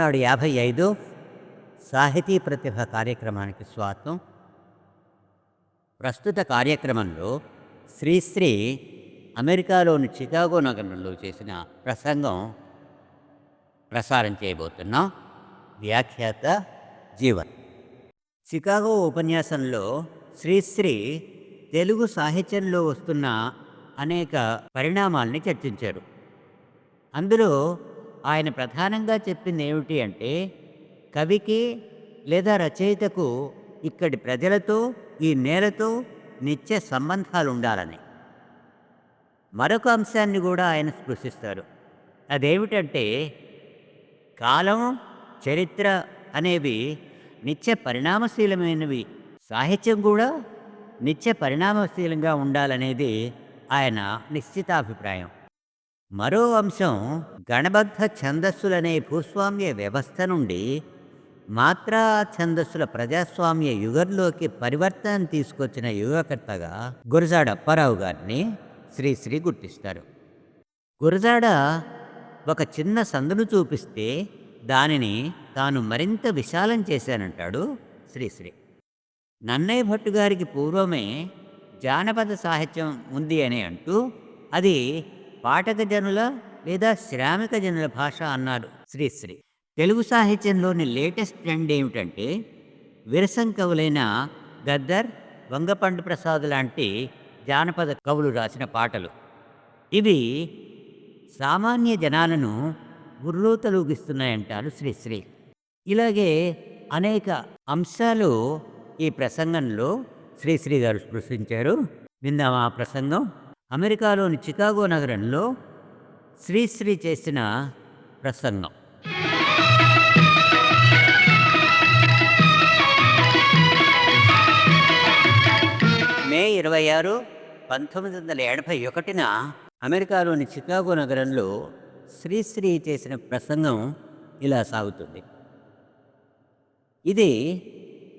జీవనాడు యాభై ఐదు సాహితీ ప్రతిభ కార్యక్రమానికి స్వాగతం. ప్రస్తుత కార్యక్రమంలో శ్రీశ్రీ అమెరికాలోని చికాగో నగరంలో చేసిన ప్రసంగం ప్రసారం చేయబోతున్న వ్యాఖ్యాత జీవన్. చికాగో ఉపన్యాసంలో శ్రీశ్రీ తెలుగు సాహిత్యంలో వస్తున్న అనేక పరిణామాల్ని చర్చించారు. అందులో ఆయన ప్రధానంగా చెప్పింది ఏమిటి అంటే కవికి లేదా రచయితకు ఇక్కడి ప్రజలతో ఈ నేలతో నిత్య సంబంధాలు ఉండాలని మరొక అంశాన్ని కూడా ఆయన స్పృశిస్తారు. అదేమిటంటే కాలం చరిత్ర అనేవి నిత్య పరిణామశీలమైనవి. సాహిత్యం కూడా నిత్య పరిణామశీలంగా ఉండాలనేది ఆయన నిశ్చితాభిప్రాయం. మరో అంశం గణబద్ధ ఛందస్సులనే భూస్వామ్య వ్యవస్థ నుండి మాత్రా ఛందస్సుల ప్రజాస్వామ్య యుగంలోకి పరివర్తన తీసుకొచ్చిన యుగకర్తగా గురజాడ అప్పారావు గారిని శ్రీశ్రీ గుర్తిస్తారు. గురజాడ ఒక చిన్న సందును చూపిస్తే దానిని తాను మరింత విశాలం చేశానంటాడు శ్రీశ్రీ నన్నయ్య భట్టు గారికి పూర్వమే జానపద సాహిత్యం ఉంది అని అంటూ అది పాఠక జనుల లేదా శ్రామిక జనుల భాష అన్నారు శ్రీశ్రీ తెలుగు సాహిత్యంలోని లేటెస్ట్ ట్రెండ్ ఏమిటంటే విరసం కవులైన గద్దర్ వంగపండు ప్రసాద్ లాంటి జానపద కవులు రాసిన పాటలు. ఇవి సామాన్య జనాలను గుర్రూతలూగిస్తున్నాయంటారు శ్రీశ్రీ ఇలాగే అనేక అంశాలు ఈ ప్రసంగంలో శ్రీశ్రీ గారు స్పృశించారు. విందాం ఆ ప్రసంగం? అమెరికాలోని చికాగో నగరంలో శ్రీశ్రీ చేసిన ప్రసంగం. మే ఇరవై ఆరు పంతొమ్మిది వందల ఎనభై ఒకటిన అమెరికాలోని చికాగో నగరంలో శ్రీశ్రీ చేసిన ప్రసంగం ఇలా సాగుతుంది. ఇది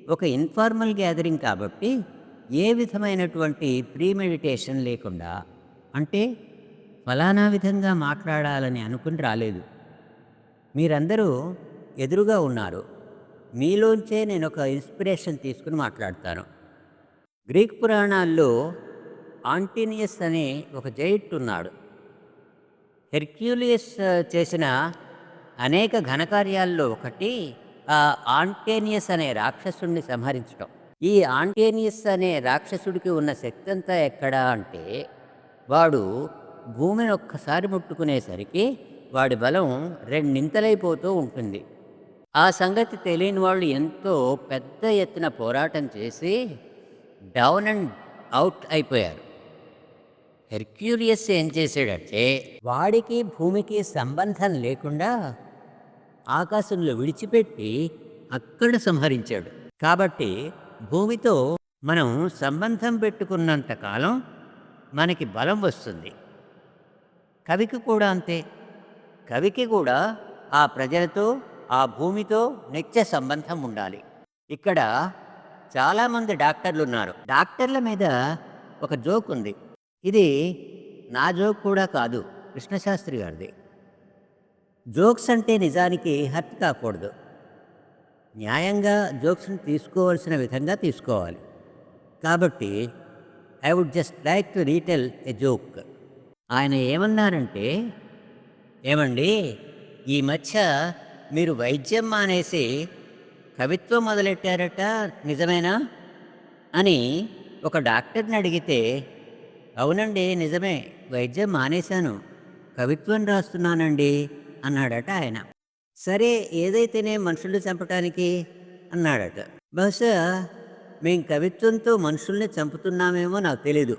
ఒక ఇన్ఫార్మల్ గ్యాదరింగ్ కాబట్టి ఏ విధమైనటువంటి ప్రీమెడిటేషన్ లేకుండా అంటే ఫలానా విధంగా మాట్లాడాలని అనుకుని రాలేదు. మీరందరూ ఎదురుగా ఉన్నారు. మీలోంచే నేను ఒక ఇన్స్పిరేషన్ తీసుకుని మాట్లాడతాను. గ్రీక్ పురాణాల్లో ఆంటీనియస్ అనే ఒక జైట్ ఉన్నాడు. హెర్క్యూలియస్ చేసిన అనేక ఘనకార్యాల్లో ఒకటి ఆ ఆంటేనియస్ అనే రాక్షసుణ్ణి సంహరించడం ఈ ఆంటేనియస్ అనే రాక్షసుడికి ఉన్న శక్తి అంతా ఎక్కడా అంటే వాడు భూమిని ఒక్కసారి ముట్టుకునేసరికి వాడి బలం రెండింతలైపోతూ ఉంటుంది. ఆ సంగతి తెలియని వాళ్ళు ఎంతో పెద్ద ఎత్తున పోరాటం చేసి డౌన్ అండ్ అవుట్ అయిపోయారు. హెర్క్యూరియస్ ఏం చేశాడంటే వాడికి భూమికి సంబంధం లేకుండా ఆకాశంలో విడిచిపెట్టి అక్కడ సంహరించాడు. కాబట్టి భూమితో మనం సంబంధం పెట్టుకున్నంత కాలం మనకి బలం వస్తుంది. కవికి కూడా అంతే. కవికి కూడా ఆ ప్రజలతో ఆ భూమితో నిత్య సంబంధం ఉండాలి. ఇక్కడ చాలామంది డాక్టర్లు ఉన్నారు డాక్టర్ల మీద ఒక జోక్ ఉంది. ఇది నా జోక్ కూడా కాదు కృష్ణశాస్త్రి గారిది. జోక్స్ అంటే నిజానికి హర్ట్ కాకూడదు. న్యాయంగా జోక్స్ని తీసుకోవాల్సిన విధంగా తీసుకోవాలి. కాబట్టి I would just like to retell a joke ఆయన ఏమన్నారంటే ఏమండి ఈ మధ్య మీరు వైద్యం మానేసి కవిత్వం మొదలెట్టారట నిజమేనా? అని ఒక డాక్టర్ని అడిగితే అవునండి నిజమే వైద్యం మానేశాను కవిత్వం రాస్తున్నానండి అన్నాడట ఆయన. సరే ఏదైతేనే మనుషుల్ని చంపటానికి? అన్నాడట. బహుశా మేం కవిత్వంతో మనుషుల్ని చంపుతున్నామేమో నాకు తెలీదు.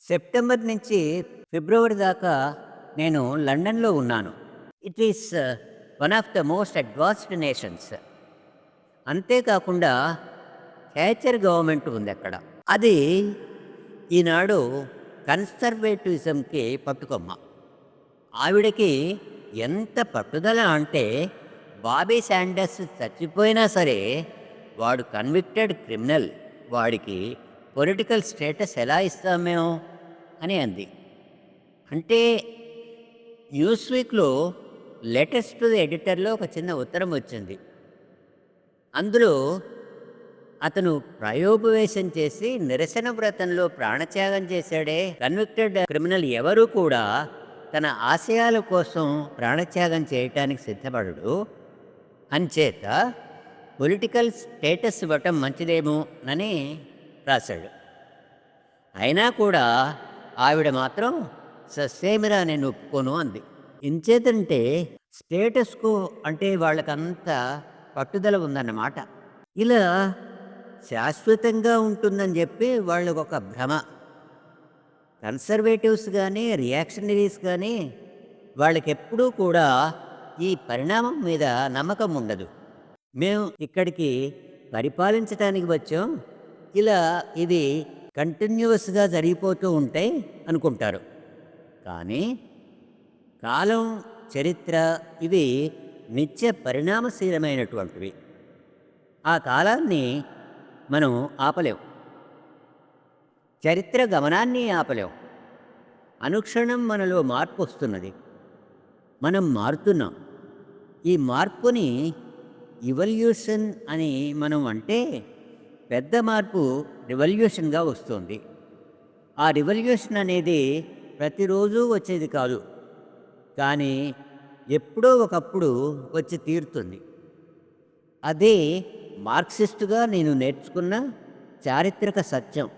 సెప్టెంబర్ నుంచి ఫిబ్రవరి దాకా నేను లండన్లో ఉన్నాను. It is uh, one of the most advanced nations. అంతేకాకుండా హ్యాచర్ గవర్నమెంట్ ఉంది అక్కడ అది ఈనాడు కన్సర్వేటివిజంకి పట్టుకొమ్మ. ఆవిడకి ఎంత పట్టుదల అంటే బాబీ శాండర్స్ చచ్చిపోయినా సరే వాడు కన్విక్టెడ్ క్రిమినల్ వాడికి పొలిటికల్ స్టేటస్ ఎలా ఇస్తాం మేము? అని అంది. అంటే న్యూస్ వీక్లో లేటెస్ట్ టు ది ఎడిటర్లో ఒక చిన్న ఉత్తరం వచ్చింది. అందులో అతను ప్రయోపవేశం చేసి నిరసన వ్రతంలో ప్రాణత్యాగం చేశాడే. కన్విక్టెడ్ క్రిమినల్ ఎవరు కూడా తన ఆశయాల కోసం ప్రాణత్యాగం చేయటానికి సిద్ధపడడు. అంచేత పొలిటికల్ స్టేటస్ ఇవ్వటం మంచిదేమో అని రాశాడు. అయినా కూడా ఆవిడ మాత్రం ససేమిరా నేను ఒప్పుకోను అంది. ఇంచేతంటే స్టేటస్కు అంటే వాళ్ళకంత పట్టుదల ఉందన్నమాట. ఇలా శాశ్వతంగా ఉంటుందని చెప్పి వాళ్ళకు ఒక భ్రమ. కన్సర్వేటివ్స్ కానీ రియాక్షనరీస్ కానీ వాళ్ళకి ఎప్పుడూ కూడా ఈ పరిణామం మీద నమ్మకం ఉండదు. మేము ఇక్కడికి పరిపాలించటానికి వచ్చాం. ఇలా ఇది కంటిన్యూస్గా జరిగిపోతూ ఉంటాయి అనుకుంటారు. కానీ కాలం చరిత్ర ఇవి నిత్య పరిణామశీలమైనటువంటివి. ఆ కాలాన్ని మనం ఆపలేం. చరిత్ర గమనాన్ని ఆపలేం. అనుక్షణం మనలో మార్పు వస్తున్నది. మనం మారుతున్నాం. ఈ మార్పుని ఇవల్యూషన్ అని మనం అంటే పెద్ద మార్పు రివల్యూషన్గా వస్తుంది. ఆ రివల్యూషన్ అనేది ప్రతిరోజు వచ్చేది కాదు. కానీ ఎప్పుడో ఒకప్పుడు వచ్చి తీరుతుంది. అదే మార్క్సిస్టుగా నేను నేర్చుకున్న చారిత్రక సత్యం.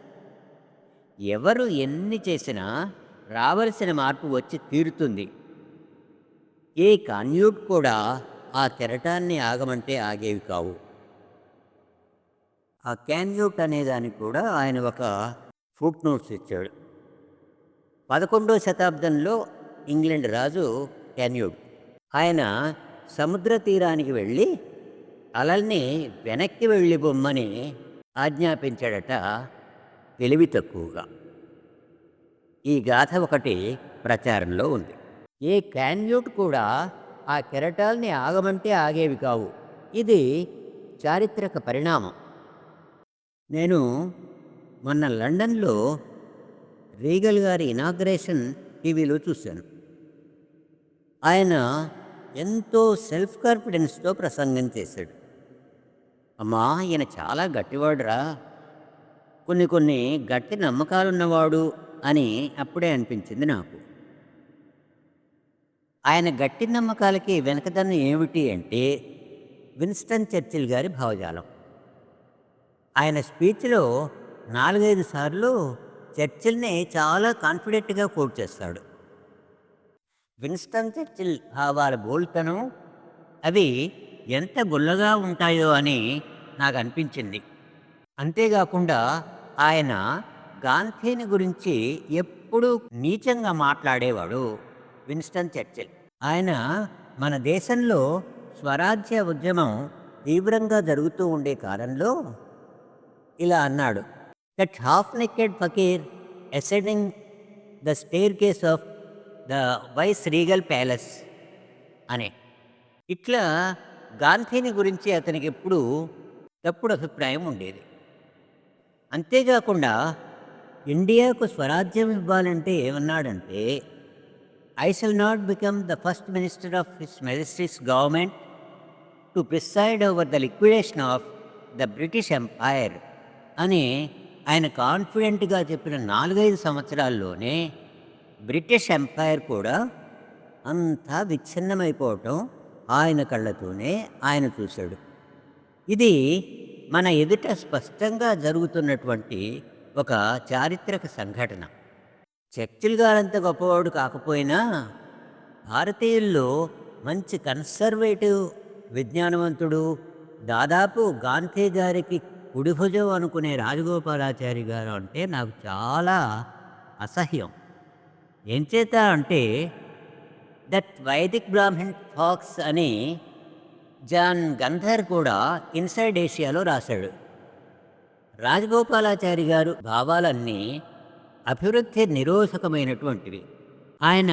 ఎవరు ఎన్ని చేసినా రావలసిన మార్పు వచ్చి తీరుతుంది. ఏ కాన్యూట్ కూడా ఆ కెరటాన్ని ఆగమంటే ఆగేవి కావు. ఆ క్యాన్యూట్ అనేదానికి కూడా ఆయన ఒక ఫుట్ నోట్స్ ఇచ్చాడు. పదకొండో శతాబ్దంలో ఇంగ్లాండ్ రాజు క్యాన్యూట్. ఆయన సముద్ర తీరానికి వెళ్ళి అలల్ని వెనక్కి వెళ్ళి బొమ్మని ఆజ్ఞాపించాడట తెలివి తక్కువగా. ఈ గాథ ఒకటి ప్రచారంలో ఉంది. ఏ క్యాన్యూట్ కూడా ఆ కెరటాల్ని ఆగమంటే ఆగేవి కావు. ఇది చారిత్రక పరిణామం. నేను మొన్న లండన్లో రీగల్ గారి ఇనాగ్రేషన్ టీవీలో చూశాను. ఆయన ఎంతో సెల్ఫ్ కాన్ఫిడెన్స్తో ప్రసంగం చేశాడు. అమ్మా ఈయన చాలా గట్టివాడురా. కొన్ని కొన్ని గట్టి నమ్మకాలున్నవాడు అని అప్పుడే అనిపించింది నాకు. ఆయన గట్టి నమ్మకాలకి వెనకదన్నం ఏమిటి అంటే విన్స్టన్ చర్చిల్ గారి భావజాలం. ఆయన స్పీచ్లో నాలుగైదు సార్లు చర్చిల్ని చాలా కాన్ఫిడెంట్గా కోట్ చేస్తాడు. విన్స్టన్ చర్చిల్ భావాల బోల్తనం అవి ఎంత గుల్లగా ఉంటాయో అని నాకు అనిపించింది అంతేకాకుండా ఆయన గాంధీని గురించి ఎప్పుడూ నీచంగా మాట్లాడేవాడు విన్స్టన్ చర్చిల్. ఆయన మన దేశంలో స్వరాజ్య ఉద్యమం తీవ్రంగా జరుగుతూ ఉండే కాలంలో ఇలా అన్నాడు. That half naked fakir ascending the staircase of the vice regal palace అని. ఇట్లా గాంధీని గురించి అతనికి ఎప్పుడు తప్పుడు అభిప్రాయం ఉండేది. అంతేకాకుండా ఇండియాకు స్వరాజ్యం ఇవ్వాలంటే ఏమన్నాడంటే I shall not become the first minister of his majesty's government to preside over the liquidation of the British empire అని ఆయన కాన్ఫిడెంట్గా చెప్పిన నాలుగైదు సంవత్సరాల్లోనే బ్రిటిష్ ఎంపైర్ కూడా అంతా విచ్ఛిన్నమైపోవటం ఆయన కళ్ళతోనే ఆయన చూశాడు. ఇది మన ఎదుట స్పష్టంగా జరుగుతున్నటువంటి ఒక చారిత్రక సంఘటన. చర్చిల్ గారంత గొప్పవాడు కాకపోయినా భారతీయుల్లో మంచి కన్సర్వేటివ్ విజ్ఞానవంతుడు దాదాపు గాంధీ గారికి కుడిభుజం అనుకునే రాజగోపాలాచారి గారు అంటే నాకు చాలా అసహ్యం. ఎంచేత అంటే దట్ వైదిక్ బ్రాహ్మణ్ ఫాక్స్ అని జాన్ గంధర్ కూడా ఇన్సైడ్ ఏషియాలో రాశాడు. రాజగోపాలాచారి గారు భావాలన్నీ అభివృద్ధి నిరోధకమైనటువంటివి. ఆయన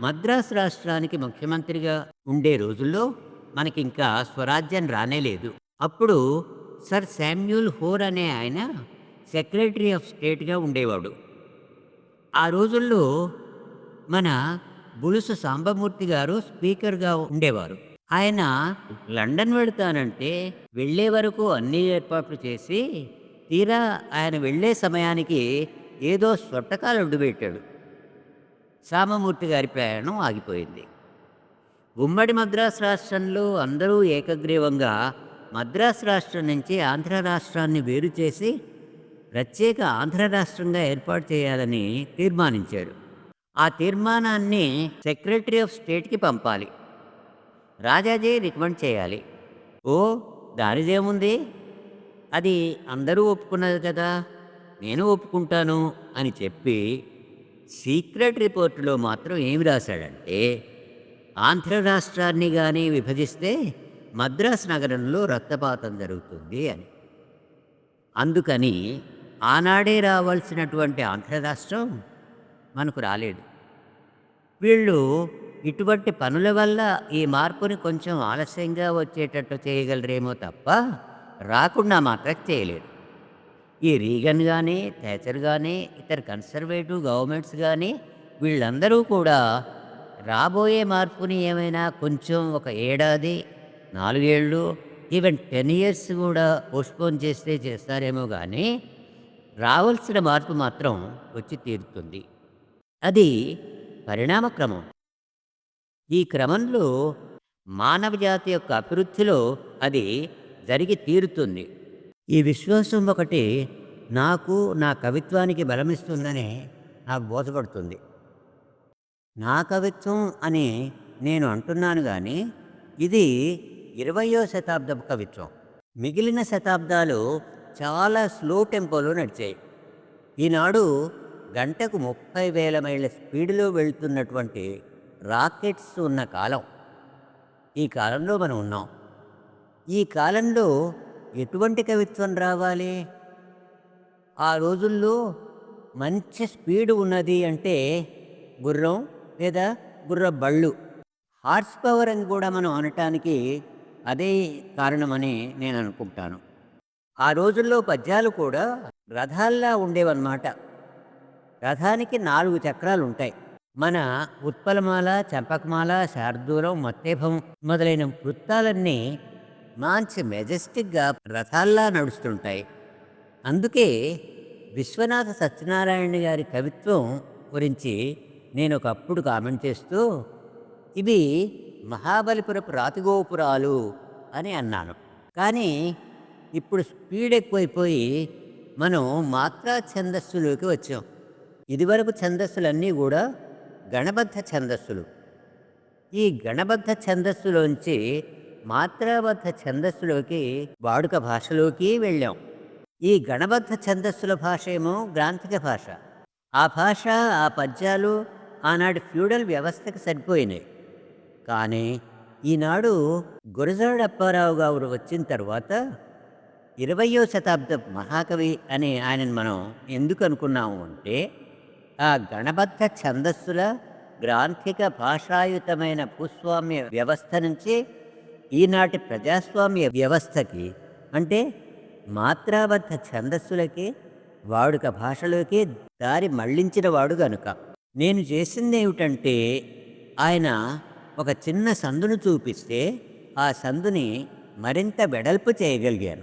మద్రాసు రాష్ట్రానికి ముఖ్యమంత్రిగా ఉండే రోజుల్లో మనకింకా స్వరాజ్యం రానేలేదు అప్పుడు సర్ శామ్యూల్ హోర్ అనే ఆయన సెక్రటరీ ఆఫ్ స్టేట్గా ఉండేవాడు. ఆ రోజుల్లో మన బులుసు సాంబమూర్తి గారు స్పీకర్గా ఉండేవారు. ఆయన లండన్ వెళతానంటే వెళ్ళే వరకు అన్ని ఏర్పాట్లు చేసి తీరా ఆయన వెళ్ళే సమయానికి ఏదో సొట్టకాలు అడ్డుపెట్టాడు సామమూర్తి గారి ప్రయాణం ఆగిపోయింది. ఉమ్మడి మద్రాసు రాష్ట్రంలో అందరూ ఏకగ్రీవంగా మద్రాసు రాష్ట్రం నుంచి ఆంధ్ర రాష్ట్రాన్ని వేరు చేసి ప్రత్యేక ఆంధ్ర రాష్ట్రంగా ఏర్పాటు చేయాలని తీర్మానించారు ఆ తీర్మానాన్ని సెక్రటరీ ఆఫ్ స్టేట్కి పంపాలి. రాజాజీ రికమెండ్ చేయాలి. ఓ దానిదేముంది? అది అందరూ ఒప్పుకున్నది కదా? నేను ఒప్పుకుంటాను అని చెప్పి సీక్రెట్ రిపోర్టులో మాత్రం ఏమి రాశాడంటే ఆంధ్ర రాష్ట్రాన్ని కానీ విభజిస్తే మద్రాస్ నగరంలో రక్తపాతం జరుగుతుంది అని. అందుకని ఆనాడే రావాల్సినటువంటి ఆంధ్ర రాష్ట్రం మనకు రాలేదు. వీళ్ళు ఇటువంటి పనుల వల్ల ఈ మార్పుని కొంచెం ఆలస్యంగా వచ్చేటట్టు చేయగలరేమో తప్ప రాకుండా మాత్రం చేయలేరు ఈ రీగన్ కానీ థేచర్ కానీ ఇతర కన్సర్వేటివ్ గవర్నమెంట్స్ కానీ వీళ్ళందరూ కూడా రాబోయే మార్పుని ఏమైనా కొంచెం ఒక ఏడాది నాలుగేళ్ళు ఈవెన్ టెన్ ఇయర్స్ కూడా పోస్ట్పోన్ చేస్తే చేస్తారేమో కానీ రావాల్సిన మార్పు మాత్రం వచ్చి తీరుతుంది. అది పరిణామ క్రమం. ఈ క్రమంలో మానవ జాతి యొక్క అభివృద్ధిలో అది జరిగి తీరుతుంది. ఈ విశ్వాసం ఒకటి నాకు నా కవిత్వానికి బలమిస్తుందని నాకు బోధపడుతుంది. నా కవిత్వం అని నేను అంటున్నాను కానీ ఇది ఇరవయో శతాబ్దపు కవిత్వం. మిగిలిన శతాబ్దాలు చాలా స్లో టెంపోలో నడిచాయి. ఈనాడు గంటకు ముప్పై వేల మైళ్ళ స్పీడ్లో వెళ్తున్నటువంటి రాకెట్స్ ఉన్న కాలం. ఈ కాలంలో మనం ఉన్నాం. ఈ కాలంలో ఎటువంటి కవిత్వం రావాలి? ఆ రోజుల్లో మంచి స్పీడ్ ఉన్నది అంటే గుర్రం లేదా గుర్ర బళ్ళు హార్స్ పవర్ అని కూడా మనం అనటానికి అదే కారణమని నేను అనుకుంటాను. ఆ రోజుల్లో పద్యాలు కూడా రథాల్లా ఉండేవన్నమాట. రథానికి నాలుగు చక్రాలు ఉంటాయి మన ఉత్పలమాల చంపకమాల శార్దూలం మత్తేభం మొదలైన వృత్తాలన్నీ మంచి మెజెస్టిక్గా రథాల్లా నడుస్తుంటాయి. అందుకే విశ్వనాథ సత్యనారాయణ గారి కవిత్వం గురించి నేను ఒకప్పుడు కామెంట్ చేస్తూ ఇవి మహాబలిపురపు రాతిగోపురాలు అని అన్నాను. కానీ ఇప్పుడు స్పీడ్ ఎక్కువైపోయి మనం మాత్రా ఛందస్సులోకి వచ్చాం. ఇదివరకు ఛందస్సులన్నీ కూడా గణబద్ధ ఛందస్సులు. ఈ గణబద్ధ ఛందస్సులోంచి మాత్రాబద్ధ ఛందస్సులోకి వాడుక భాషలోకి వెళ్ళాం. ఈ గణబద్ధ ఛందస్సుల భాష ఏమో గ్రాంథిక భాష. ఆ భాష ఆ పద్యాలు ఆనాటి ఫ్యూడల్ వ్యవస్థకు సరిపోయినాయి. కానీ ఈనాడు గురజాడ అప్పారావు గారు వచ్చిన తర్వాత ఇరవయో శతాబ్ద మహాకవి అని ఆయనను మనం ఎందుకు అనుకున్నాము అంటే ఆ గణబద్ధ ఛందస్సుల గ్రాంథిక భాషాయుతమైన భూస్వామ్య వ్యవస్థ నుంచి ఈనాటి ప్రజాస్వామ్య వ్యవస్థకి అంటే మాత్రాబద్ధ ఛందస్సులకే వాడుక భాషలోకి దారి మళ్ళించిన వాడు గనుక. నేను చేసింది ఏమిటంటే ఆయన ఒక చిన్న సందును చూపిస్తే ఆ సందుని మరింత వెడల్పు చేయగలిగాను.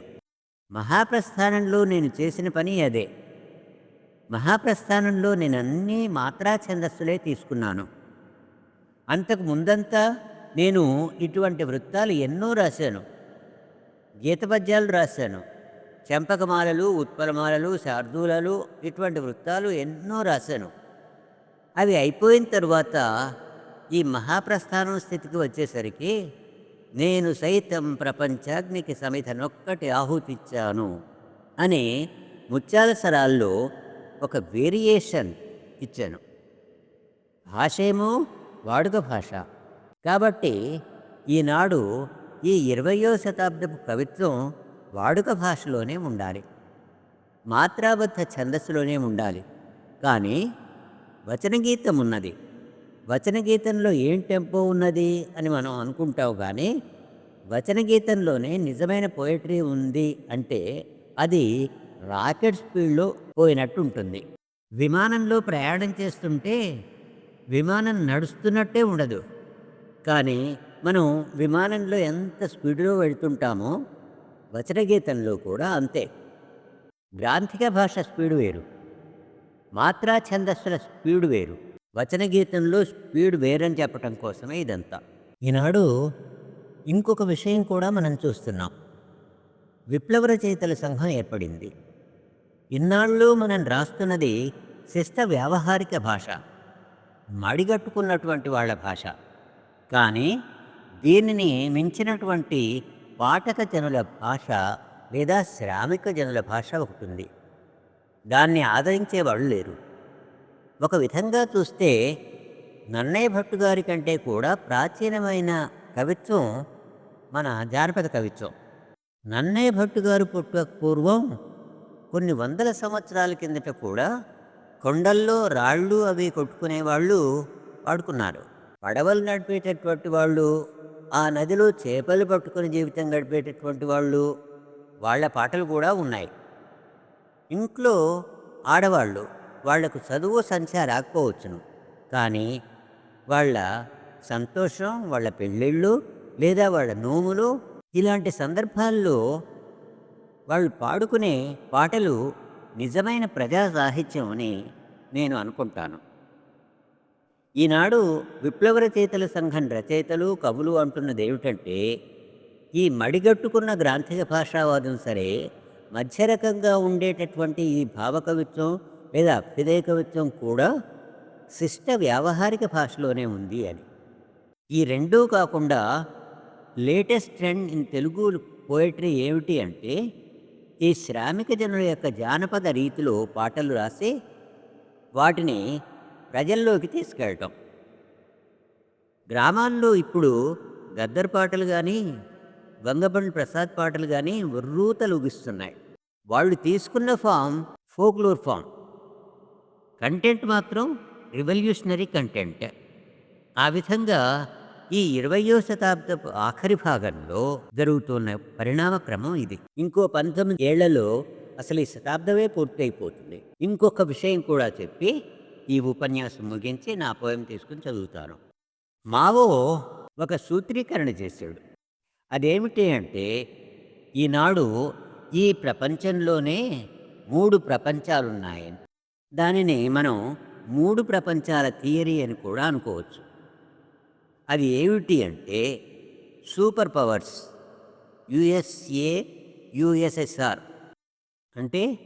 మహాప్రస్థానంలో నేను చేసిన పని అదే. మహాప్రస్థానంలో నేను అన్ని మాత్రా ఛందస్సులే తీసుకున్నాను. అంతకు ముందంతా నేను ఇటువంటి వృత్తాలు ఎన్నో రాశాను. గీతపద్యాలు రాశాను. చెంపకమాలలు ఉత్పలమాలలు శార్దూలలు ఇటువంటి వృత్తాలు ఎన్నో రాశాను. అవి అయిపోయిన తరువాత ఈ మహాప్రస్థానం స్థితికి వచ్చేసరికి నేను సైతం ప్రపంచాగ్నికి సమిధనొక్కటి ఆహుతిచ్చాను అని ముత్యాల సరాల్లో ఒక వేరియేషన్ ఇచ్చాను. భాషేమో వాడుక భాష. కాబట్టి ఈనాడు ఈ ఇరవయో శతాబ్దపు కవిత్వం వాడుక భాషలోనే ఉండాలి. మాత్రాబద్ధ ఛందస్సులోనే ఉండాలి. కానీ వచనగీతం ఉన్నది. వచనగీతంలో ఏం టెంపో ఉన్నది అని మనం అనుకుంటావు కానీ వచనగీతంలోనే నిజమైన పోయట్రీ ఉంది అంటే అది రాకెట్ స్పీడ్లో పోయినట్టు ఉంటుంది విమానంలో ప్రయాణం చేస్తుంటే విమానం నడుస్తున్నట్టే ఉండదు. కానీ మనం విమానంలో ఎంత స్పీడ్లో వెళ్తుంటామో వచనగీతంలో కూడా అంతే. గ్రాంథిక భాష స్పీడ్ వేరు. మాత్రా ఛందస్సుల స్పీడ్ వేరు. వచనగీతంలో స్పీడ్ వేరని చెప్పటం కోసమే ఇదంతా. ఈనాడు ఇంకొక విషయం కూడా మనం చూస్తున్నాం. విప్లవ రచయితల సంఘం ఏర్పడింది. ఇన్నాళ్ళు మనం రాస్తున్నది శిస్త వ్యావహారిక భాష. మడిగట్టుకున్నటువంటి వాళ్ళ భాష. కానీ దీనిని మించినటువంటి పాఠక జనుల భాష లేదా శ్రామిక జనుల భాష ఒకటి ఉంది. దాన్ని ఆదరించే వాళ్ళు లేరు. ఒక విధంగా చూస్తే నన్నయ్య భట్టు గారి కంటే కూడా ప్రాచీనమైన కవిత్వం మన జానపద కవిత్వం. నన్నయ్య భట్టు గారు పుట్టక పూర్వం కొన్ని వందల సంవత్సరాల కిందట కూడా కొండల్లో రాళ్ళు అవి కొట్టుకునేవాళ్ళు వాడుకున్నారు. పడవలు నడిపేటటువంటి వాళ్ళు ఆ నదిలో చేపలు పట్టుకుని జీవితం గడిపేటటువంటి వాళ్ళు వాళ్ళ పాటలు కూడా ఉన్నాయి. ఇంట్లో ఆడవాళ్ళు వాళ్ళకు చదువు సంఖ్య రాకపోవచ్చును కానీ వాళ్ళ సంతోషం వాళ్ళ పెళ్ళిళ్ళు లేదా వాళ్ళ నోములు ఇలాంటి సందర్భాల్లో వాళ్ళు పాడుకునే పాటలు నిజమైన ప్రజా సాహిత్యం అని నేను అనుకుంటాను. ఈనాడు విప్లవ రచయితల సంఘం రచయితలు కవులు అంటున్నది ఏమిటంటే ఈ మడిగట్టుకున్న గ్రాంథిక భాషావాదం సరే మధ్యరకంగా ఉండేటటువంటి ఈ భావకవిత్వం లేదా అభ్యుదయ కవిత్వం కూడా శిష్ట వ్యావహారిక భాషలోనే ఉంది అని. ఈ రెండూ కాకుండా latest trend in Telugu poetry ఏమిటి అంటే ఈ శ్రామిక జనుల యొక్క జానపద రీతిలో పాటలు రాసి వాటిని ప్రజల్లోకి తీసుకెళ్ళటం. గ్రామాల్లో ఇప్పుడు గద్దర్ పాటలు కానీ గంగబండి ప్రసాద్ పాటలు కానీ ఉర్రూతలుగిస్తున్నాయి వాళ్ళు తీసుకున్న ఫామ్ ఫోక్లోర్ ఫామ్. కంటెంట్ మాత్రం రివల్యూషనరీ కంటెంట్. ఆ విధంగా ఈ ఇరవయో శతాబ్దపు ఆఖరి భాగంలో జరుగుతున్న పరిణామ క్రమం ఇది. ఇంకో పంతొమ్మిది ఏళ్ళలో అసలు ఈ శతాబ్దమే పూర్తయిపోతుంది. ఇంకొక విషయం కూడా చెప్పి ఈ ఉపన్యాసం ముగించి నా పోయం తీసుకుని చదువుతాను. మావో ఒక సూత్రీకరణ చేశాడు. అదేమిటి అంటే ఈనాడు ఈ ప్రపంచంలోనే మూడు ప్రపంచాలున్నాయని. దానిని మనం మూడు ప్రపంచాల థియరీ అని కూడా అనుకోవచ్చు. అది ఏమిటి అంటే సూపర్ పవర్స్ యుఎస్ఏ యుఎస్ఎస్ఆర్ అంటే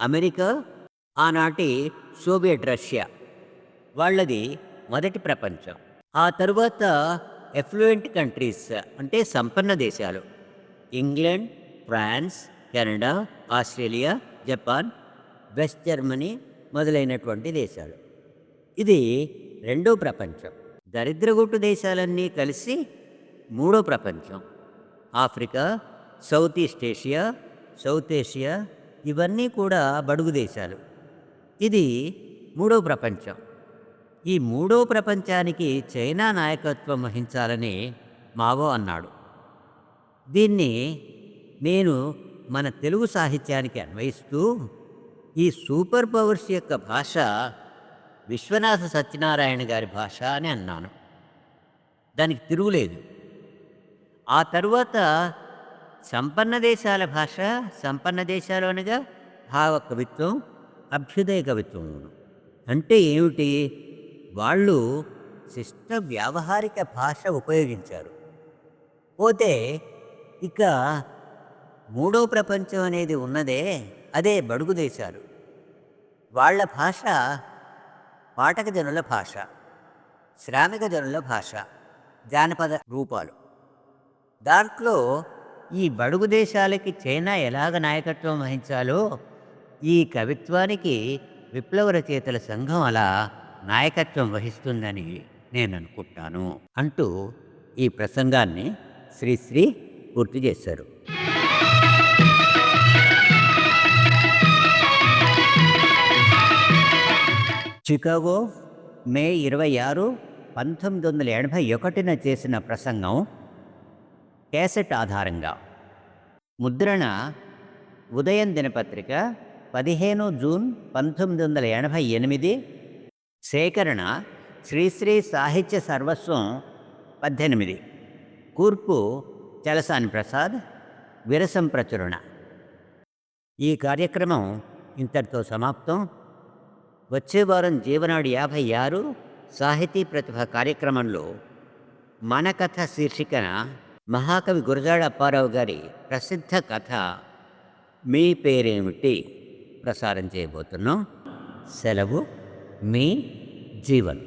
అమెరికా ఆనాటి సోవియట్ రష్యా. వాళ్ళది మొదటి ప్రపంచం. ఆ తరువాత ఎఫ్లూయెంట్ కంట్రీస్ అంటే సంపన్న దేశాలు. England France Canada Australia Japan West Germany మొదలైనటువంటి దేశాలు. ఇది రెండో ప్రపంచం. దరిద్రగుట్టు దేశాలన్నీ కలిసి మూడో ప్రపంచం. Africa South East Asia South Asia ఇవన్నీ కూడా బడుగు దేశాలు. ఇది మూడో ప్రపంచం. ఈ మూడో ప్రపంచానికి చైనా నాయకత్వం వహించాలని మావో అన్నాడు. దీన్ని నేను మన తెలుగు సాహిత్యానికి అన్వయిస్తూ ఈ సూపర్ పవర్స్ యొక్క భాష విశ్వనాథ సత్యనారాయణ గారి భాష అని అన్నాను. దానికి తిరుగులేదు. ఆ తరువాత సంపన్న దేశాల భాష సంపన్న దేశాలు అనగా భావ కవిత్వం అభ్యుదయ కవిత్వం అంటే ఏమిటి? వాళ్ళు శిష్ట వ్యావహారిక భాష ఉపయోగించారు. పోతే ఇక మూడో ప్రపంచం అనేది ఉన్నదే అదే బడుగు దేశాలు. వాళ్ళ భాష పాఠక జనుల భాష శ్రామిక జనుల భాష జానపద రూపాలు. దాంట్లో ఈ బడుగు దేశాలకి చైనా ఎలాగ నాయకత్వం వహించాలో ఈ కవిత్వానికి విప్లవ రచయితల సంఘం అలా నాయకత్వం వహిస్తుందని నేను అనుకుంటాను అంటూ ఈ ప్రసంగాన్ని శ్రీశ్రీ పూర్తి చేశారు. చికాగో మే ఇరవై ఆరు పంతొమ్మిది వందల ఎనభై ఒకటిన చేసిన ప్రసంగం క్యాసెట్ ఆధారంగా. ముద్రణ ఉదయం దినపత్రిక పదిహేను జూన్ పంతొమ్మిది వందల ఎనభై ఎనిమిది. సేకరణ శ్రీశ్రీ సాహిత్య సర్వస్వం పద్దెనిమిది. కూర్పు చలసాని ప్రసాద్ విరసం ప్రచురణ. ఈ కార్యక్రమం ఇంతటితో సమాప్తం. వచ్చే వారం జీవనాడు యాభై ఆరు సాహితీ ప్రతిభ కార్యక్రమంలో మన కథ శీర్షికన మహాకవి గురజాడ అప్పారావు గారి ప్రసిద్ధ కథ మీ పేరేమిటి? ప్రసారం చేయబోతున్నాం. సెలవు మీ జీవన్.